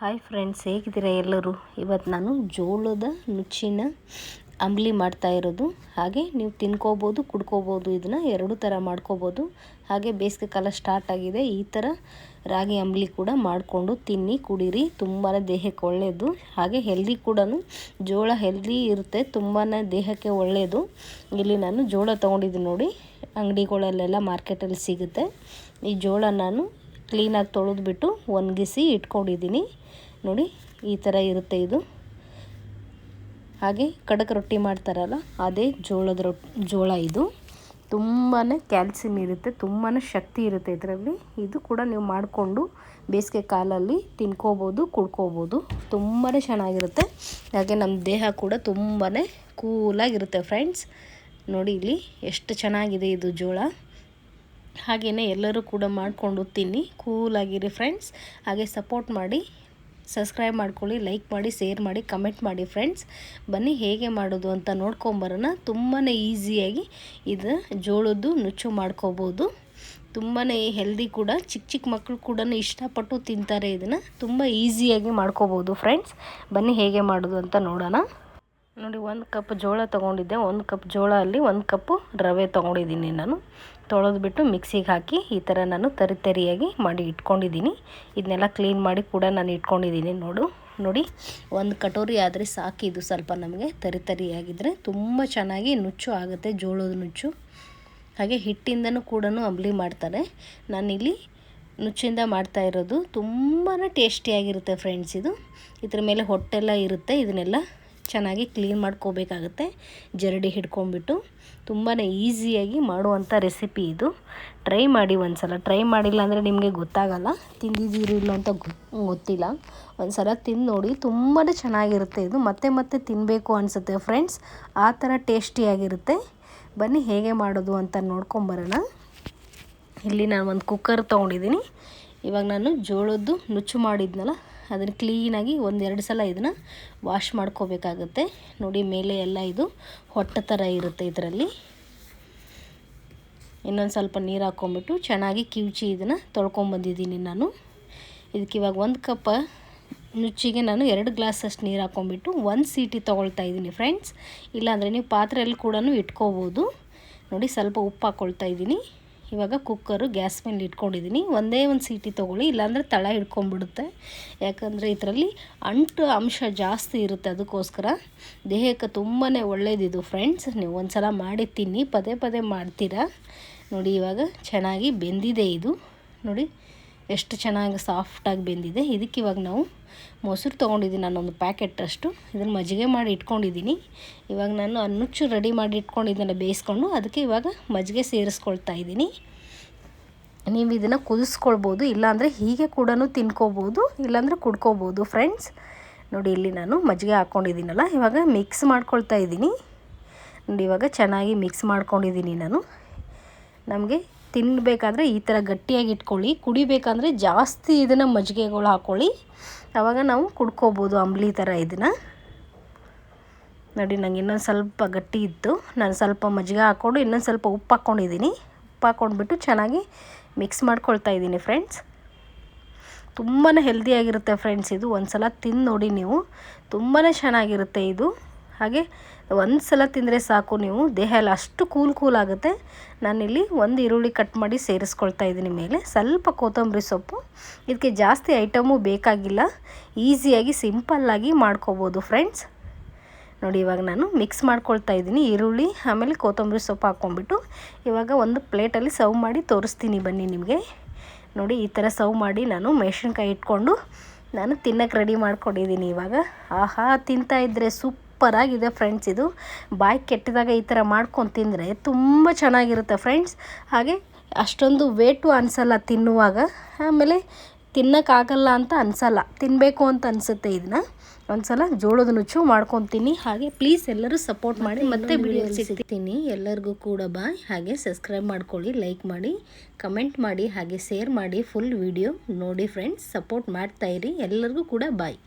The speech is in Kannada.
ಹಾಯ್ ಫ್ರೆಂಡ್ಸ್ ಹೇಗಿದ್ದೀರಾ ಎಲ್ಲರೂ? ಇವತ್ತು ನಾನು ಜೋಳದ ನುಚ್ಚಿನ ಅಂಬ್ಲಿ ಮಾಡ್ತಾ ಇರೋದು. ಹಾಗೆ ನೀವು ತಿನ್ಕೋಬೋದು, ಕುಡ್ಕೋಬೋದು, ಇದನ್ನು ಎರಡು ಥರ ಮಾಡ್ಕೋಬೋದು. ಹಾಗೆ ಬೇಸಿಗೆ ಕಾಲ ಸ್ಟಾರ್ಟ್ ಆಗಿದೆ. ಈ ಥರ ರಾಗಿ ಅಂಬ್ಲಿ ಕೂಡ ಮಾಡಿಕೊಂಡು ತಿನ್ನಿ, ಕುಡೀರಿ. ತುಂಬಾ ದೇಹಕ್ಕೆ ಒಳ್ಳೆಯದು ಹಾಗೆ ಹೆಲ್ದಿ ಕೂಡ ಜೋಳ ಹೆಲ್ದಿ ಇರುತ್ತೆ. ತುಂಬಾ ದೇಹಕ್ಕೆ ಒಳ್ಳೆಯದು ಇಲ್ಲಿ ನಾನು ಜೋಳ ತೊಗೊಂಡಿದ್ದೀನಿ ನೋಡಿ. ಅಂಗಡಿಗಳಲ್ಲೆಲ್ಲ ಮಾರ್ಕೆಟಲ್ಲಿ ಸಿಗುತ್ತೆ. ಈ ಜೋಳ ನಾನು ಕ್ಲೀನಾಗಿ ತೊಳೆದ್ಬಿಟ್ಟು ಒಣಗಿಸಿ ಇಟ್ಕೊಂಡಿದ್ದೀನಿ. ನೋಡಿ, ಈ ಥರ ಇರುತ್ತೆ ಇದು. ಹಾಗೆ ಕಡಕ್ ರೊಟ್ಟಿ ಮಾಡ್ತಾರಲ್ಲ, ಅದೇ ಜೋಳದ ರೊಟ್ಟಿ ಜೋಳ ಇದು. ತುಂಬಾ ಕ್ಯಾಲ್ಸಿಯಂ ಇರುತ್ತೆ ತುಂಬಾ ಶಕ್ತಿ ಇರುತ್ತೆ ಇದರಲ್ಲಿ. ಇದು ಕೂಡ ನೀವು ಮಾಡಿಕೊಂಡು ಬೇಸಿಗೆ ಕಾಲಲ್ಲಿ ತಿನ್ಕೋಬೋದು, ಕುಡ್ಕೋಬೋದು. ತುಂಬಾ ಚೆನ್ನಾಗಿರುತ್ತೆ. ಹಾಗೆ ನಮ್ಮ ದೇಹ ಕೂಡ ತುಂಬಾ ಕೂಲಾಗಿರುತ್ತೆ ಫ್ರೆಂಡ್ಸ್. ನೋಡಿ ಇಲ್ಲಿ ಎಷ್ಟು ಚೆನ್ನಾಗಿದೆ ಇದು ಜೋಳ. ಹಾಗೆಯೇ ಎಲ್ಲರೂ ಕೂಡ ಮಾಡಿಕೊಂಡು ತಿನ್ನಿ. ಕೂಲಾಗಿರಿ ಫ್ರೆಂಡ್ಸ್ ಹಾಗೆ ಸಪೋರ್ಟ್ ಮಾಡಿ ಸಬ್ಸ್ಕ್ರೈಬ್ ಮಾಡ್ಕೊಳ್ಳಿ ಲೈಕ್ ಮಾಡಿ ಶೇರ್ ಮಾಡಿ ಕಮೆಂಟ್ ಮಾಡಿ ಫ್ರೆಂಡ್ಸ್ ಬನ್ನಿ ಹೇಗೆ ಮಾಡೋದು ಅಂತ ನೋಡ್ಕೊಂಬರೋಣ. ತುಂಬಾ ಈಸಿಯಾಗಿ ಇದು ಜೋಳದ್ದು ನುಚ್ಚು ಮಾಡ್ಕೋಬೋದು. ತುಂಬಾ ಹೆಲ್ದಿ ಕೂಡ. ಚಿಕ್ಕ ಚಿಕ್ಕ ಮಕ್ಕಳು ಕೂಡ ಇಷ್ಟಪಟ್ಟು ತಿಂತಾರೆ ಇದನ್ನು. ತುಂಬ ಈಸಿಯಾಗಿ ಮಾಡ್ಕೋಬೋದು ಫ್ರೆಂಡ್ಸ್ ಬನ್ನಿ ಹೇಗೆ ಮಾಡೋದು ಅಂತ ನೋಡೋಣ. ನೋಡಿ, ಒಂದು ಕಪ್ ಜೋಳ ತೊಗೊಂಡಿದ್ದೆ. ಒಂದು ಕಪ್ ಜೋಳ ಅಲ್ಲಿ ಒಂದು ಕಪ್ಪು ರವೆ ತೊಗೊಂಡಿದ್ದೀನಿ ನಾನು. ತೊಳೆದ್ಬಿಟ್ಟು ಮಿಕ್ಸಿಗೆ ಹಾಕಿ ಈ ಥರ ನಾನು ತರಿ ತರಿಯಾಗಿ ಮಾಡಿ ಇಟ್ಕೊಂಡಿದ್ದೀನಿ. ಇದನ್ನೆಲ್ಲ ಕ್ಲೀನ್ ಮಾಡಿ ಕೂಡ ನಾನು ಇಟ್ಕೊಂಡಿದ್ದೀನಿ ನೋಡು. ನೋಡಿ, ಒಂದು ಕಟೋರಿ ಆದರೆ ಸಾಕಿದು ಸ್ವಲ್ಪ ನಮಗೆ. ತರಿ ತರಿಯಾಗಿದ್ದರೆ ತುಂಬ ಚೆನ್ನಾಗಿ ನುಚ್ಚು ಆಗುತ್ತೆ, ಜೋಳದ ನುಚ್ಚು. ಹಾಗೆ ಹಿಟ್ಟಿಂದನೂ ಕೂಡ ಅಂಬ್ಲಿ ಮಾಡ್ತಾರೆ. ನಾನಿಲ್ಲಿ ನುಚ್ಚಿಂದ ಮಾಡ್ತಾ ಇರೋದು. ತುಂಬಾ ಟೇಸ್ಟಿಯಾಗಿರುತ್ತೆ ಫ್ರೆಂಡ್ಸ್ ಇದು. ಇದ್ರ ಮೇಲೆ ಹೊಟ್ಟೆಲ್ಲ ಇರುತ್ತೆ ಇದನ್ನೆಲ್ಲ. ಚೆನ್ನಾಗಿ ಕ್ಲೀನ್ ಮಾಡ್ಕೋಬೇಕಾಗುತ್ತೆ. ಜರಡಿ ಹಿಡ್ಕೊಂಡ್ಬಿಟ್ಟು ತುಂಬಾ ಈಸಿಯಾಗಿ ಮಾಡುವಂಥ ರೆಸಿಪಿ ಇದು. ಟ್ರೈ ಮಾಡಿ ಒಂದು ಸಲ ಟ್ರೈ ಮಾಡಿಲ್ಲ ಅಂದರೆ ನಿಮಗೆ ಗೊತ್ತಾಗಲ್ಲ. ತಿಂದಿದ್ದೀರಿಲ್ಲ ಅಂತ ಗೊತ್ತಿಲ್ಲ. ಒಂದು ಸಲ ತಿಂದು ನೋಡಿ. ತುಂಬಾ ಚೆನ್ನಾಗಿರುತ್ತೆ ಇದು. ಮತ್ತೆ ಮತ್ತೆ ತಿನ್ನಬೇಕು ಅನಿಸುತ್ತೆ ಫ್ರೆಂಡ್ಸ್. ಆ ಥರ ಟೇಸ್ಟಿಯಾಗಿರುತ್ತೆ. ಬನ್ನಿ ಹೇಗೆ ಮಾಡೋದು ಅಂತ ನೋಡ್ಕೊಂಬರೋಣ. ಇಲ್ಲಿ ನಾನು ಒಂದು ಕುಕ್ಕರ್ ತೊಗೊಂಡಿದ್ದೀನಿ. ಇವಾಗ ನಾನು ಜೋಳದ್ದು ನುಚ್ಚು ಮಾಡಿದ್ನಲ್ಲ ಅದನ್ನು ಕ್ಲೀನಾಗಿ ಒಂದೆರಡು ಸಲ ಇದನ್ನು ವಾಶ್ ಮಾಡ್ಕೋಬೇಕಾಗುತ್ತೆ. ನೋಡಿ, ಮೇಲೆ ಎಲ್ಲ ಇದು ಹೊಟ್ಟೆ ಥರ ಇರುತ್ತೆ ಇದರಲ್ಲಿ. ಇನ್ನೊಂದು ಸ್ವಲ್ಪ ನೀರು ಹಾಕ್ಕೊಂಬಿಟ್ಟು ಚೆನ್ನಾಗಿ ಕಿವುಚಿ ಇದನ್ನು ತೊಳ್ಕೊಂಬಂದಿದ್ದೀನಿ ನಾನು. ಇದಕ್ಕೆ ಇವಾಗ ಒಂದು ಕಪ್ಪ ನುಚ್ಚಿಗೆ ನಾನು ಎರಡು ಗ್ಲಾಸಷ್ಟು ನೀರು ಹಾಕ್ಕೊಂಬಿಟ್ಟು ಒಂದು ಸೀಟಿ ತೊಗೊಳ್ತಾ ಇದ್ದೀನಿ ಫ್ರೆಂಡ್ಸ್. ಇಲ್ಲಾಂದರೆ ನೀವು ಪಾತ್ರೆಯಲ್ಲಿ ಕೂಡ ಇಟ್ಕೋಬೋದು. ನೋಡಿ, ಸ್ವಲ್ಪ ಉಪ್ಪು ಹಾಕ್ಕೊಳ್ತಾ ಇದ್ದೀನಿ. ಇವಾಗ ಕುಕ್ಕರು ಗ್ಯಾಸ್ ಮೇಲೆ ಇಟ್ಕೊಂಡಿದ್ದೀನಿ ಒಂದೇ ಒಂದು ಸೀಟಿ ತೊಗೊಳ್ಳಿ, ಇಲ್ಲಾಂದರೆ ತಳ ಹಿಡ್ಕೊಂಡ್ಬಿಡುತ್ತೆ. ಯಾಕಂದರೆ ಇದರಲ್ಲಿ ಅಂಟು ಅಂಶ ಜಾಸ್ತಿ ಇರುತ್ತೆ ಅದಕ್ಕೋಸ್ಕರ. ದೇಹಕ್ಕೆ ತುಂಬಾ ಒಳ್ಳೆಯದಿದು ಫ್ರೆಂಡ್ಸ್ ನೀವು ಒಂದು ಸಲ ಮಾಡಿ ತಿನ್ನಿ, ಪದೇ ಪದೇ ಮಾಡ್ತೀರಾ? ನೋಡಿ ಇವಾಗ ಚೆನ್ನಾಗಿ ಬೆಂದಿದೆ ಇದು. ನೋಡಿ. ಎಷ್ಟು ಚೆನ್ನಾಗಿ ಸಾಫ್ಟಾಗಿ ಬೆಂದಿದೆ. ಇದಕ್ಕೆ ಇವಾಗ ನಾವು ಮೊಸರು ತೊಗೊಂಡಿದ್ದೀನಿ. ನಾನೊಂದು ಪ್ಯಾಕೆಟ್ರಷ್ಟು ಇದನ್ನು ಮಜ್ಜಿಗೆ ಮಾಡಿ ಇಟ್ಕೊಂಡಿದ್ದೀನಿ. ಇವಾಗ ನಾನು ಅನ್ನುಚ್ಚು ರೆಡಿ ಮಾಡಿ ಇಟ್ಕೊಂಡಿದ್ದೆಲ್ಲ ಬೇಯಿಸ್ಕೊಂಡು ಅದಕ್ಕೆ ಇವಾಗ ಮಜ್ಜಿಗೆ ಸೇರಿಸ್ಕೊಳ್ತಾ ಇದ್ದೀನಿ. ನೀವು ಇದನ್ನು ಕುದಿಸ್ಕೊಳ್ಬೋದು, ಇಲ್ಲಾಂದರೆ ಹೀಗೆ ಕೂಡ ತಿನ್ಕೋಬೋದು, ಇಲ್ಲಾಂದರೆ ಕುಡ್ಕೋಬೋದು ಫ್ರೆಂಡ್ಸ್ ನೋಡಿ, ಇಲ್ಲಿ ನಾನು ಮಜ್ಜಿಗೆ ಹಾಕ್ಕೊಂಡಿದ್ದೀನಲ್ಲ ಇವಾಗ ಮಿಕ್ಸ್ ಮಾಡ್ಕೊಳ್ತಾ ಇದ್ದೀನಿ. ನೋಡಿ, ಇವಾಗ ಚೆನ್ನಾಗಿ ಮಿಕ್ಸ್ ಮಾಡ್ಕೊಂಡಿದ್ದೀನಿ ನಾನು. ನಮಗೆ ತಿನ್ನಬೇಕಾದ್ರೆ ಈ ಥರ ಗಟ್ಟಿಯಾಗಿ ಇಟ್ಕೊಳ್ಳಿ. ಕುಡಿಬೇಕಂದ್ರೆ ಜಾಸ್ತಿ ಇದನ್ನು ಮಜ್ಜಿಗೆಗಳು ಹಾಕ್ಕೊಳ್ಳಿ ಆವಾಗ ನಾವು ಕುಡ್ಕೋಬೋದು ಅಂಬ್ಲಿ ಥರ ಇದನ್ನು. ನೋಡಿ, ನಂಗೆ ಇನ್ನೊಂದು ಸ್ವಲ್ಪ ಗಟ್ಟಿ ಇತ್ತು. ನಾನು ಸ್ವಲ್ಪ ಮಜ್ಜಿಗೆ ಹಾಕ್ಕೊಂಡು ಇನ್ನೊಂದು ಸ್ವಲ್ಪ ಉಪ್ಪು ಹಾಕ್ಕೊಂಡಿದ್ದೀನಿ. ಉಪ್ಪು ಹಾಕ್ಕೊಂಡ್ಬಿಟ್ಟು ಚೆನ್ನಾಗಿ ಮಿಕ್ಸ್ ಮಾಡ್ಕೊಳ್ತಾ ಇದ್ದೀನಿ ಫ್ರೆಂಡ್ಸ್. ತುಂಬಾ ಹೆಲ್ದಿಯಾಗಿರುತ್ತೆ ಫ್ರೆಂಡ್ಸ್ ಇದು. ಒಂದು ಸಲ ತಿಂದು ನೋಡಿ ನೀವು. ತುಂಬಾ ಚೆನ್ನಾಗಿರುತ್ತೆ ಇದು. ಹಾಗೆ ಒಂದು ಸಲ ತಿಂದರೆ ಸಾಕು, ನೀವು ದೇಹ ಎಲ್ಲ ಅಷ್ಟು ಕೂಲ್ ಕೂಲ್ ಆಗುತ್ತೆ. ನಾನಿಲ್ಲಿ ಒಂದು ಈರುಳ್ಳಿ ಕಟ್ ಮಾಡಿ ಸೇರಿಸ್ಕೊಳ್ತಾ ಇದ್ದೀನಿ ಮೇಲೆ. ಸ್ವಲ್ಪ ಕೊತ್ತಂಬರಿ ಸೊಪ್ಪು. ಇದಕ್ಕೆ ಜಾಸ್ತಿ ಐಟಮು ಬೇಕಾಗಿಲ್ಲ. ಈಸಿಯಾಗಿ ಸಿಂಪಲ್ಲಾಗಿ ಮಾಡ್ಕೋಬೋದು ಫ್ರೆಂಡ್ಸ್. ನೋಡಿ, ಇವಾಗ ನಾನು ಮಿಕ್ಸ್ ಮಾಡ್ಕೊಳ್ತಾ ಇದ್ದೀನಿ ಈರುಳ್ಳಿ, ಆಮೇಲೆ ಕೊತ್ತಂಬರಿ ಸೊಪ್ಪು ಹಾಕ್ಕೊಂಬಿಟ್ಟು ಇವಾಗ ಒಂದು ಪ್ಲೇಟಲ್ಲಿ ಸರ್ವ್ ಮಾಡಿ ತೋರಿಸ್ತೀನಿ ಬನ್ನಿ ನಿಮಗೆ. ನೋಡಿ, ಈ ಥರ ಸರ್ವ್ ಮಾಡಿ ನಾನು ಮೆಣಸಿನ್ಕಾಯಿ ಇಟ್ಕೊಂಡು ನಾನು ತಿನ್ನಕ್ಕೆ ರೆಡಿ ಮಾಡ್ಕೊಂಡಿದ್ದೀನಿ ಇವಾಗ. ಆಹಾ, ತಿಂತಾ ಇದ್ದರೆ ಸೂಪರಾಗಿದೆ ಫ್ರೆಂಡ್ಸ್ ಇದು. ಬಾಯಿ ಕೆಟ್ಟಿದಾಗ ಈ ಥರ ಮಾಡ್ಕೊಂಡು ತಿಂದರೆ ತುಂಬ ಚೆನ್ನಾಗಿರುತ್ತೆ ಫ್ರೆಂಡ್ಸ್ ಹಾಗೆ ಅಷ್ಟೊಂದು ವೇಟು ಅನಿಸಲ್ಲ ತಿನ್ನುವಾಗ. ಆಮೇಲೆ ತಿನ್ನೋಕ್ಕಾಗಲ್ಲ ಅಂತ ಅನಿಸಲ್ಲ. ತಿನ್ನಬೇಕು ಅಂತ ಅನಿಸುತ್ತೆ ಇದನ್ನ ಒಂದ್ಸಲ ಜೋಳದ ನುಚ್ಚು ಮಾಡ್ಕೊತೀನಿ ಹಾಗೆ ಪ್ಲೀಸ್ ಎಲ್ಲರೂ ಸಪೋರ್ಟ್ ಮಾಡಿ. ಮತ್ತೆ ವಿಡಿಯೋ ಸಿಗ್ತೀನಿ. ಎಲ್ಲರಿಗೂ ಕೂಡ ಬಾಯ್ ಹಾಗೆ ಸಬ್ಸ್ಕ್ರೈಬ್ ಮಾಡ್ಕೊಳ್ಳಿ ಲೈಕ್ ಮಾಡಿ ಕಮೆಂಟ್ ಮಾಡಿ ಹಾಗೆ ಶೇರ್ ಮಾಡಿ ಫುಲ್ ವಿಡಿಯೋ ನೋಡಿ ಫ್ರೆಂಡ್ಸ್ ಸಪೋರ್ಟ್ ಮಾಡ್ತಾಯಿರಿ ಎಲ್ಲರಿಗೂ ಕೂಡ ಬಾಯ್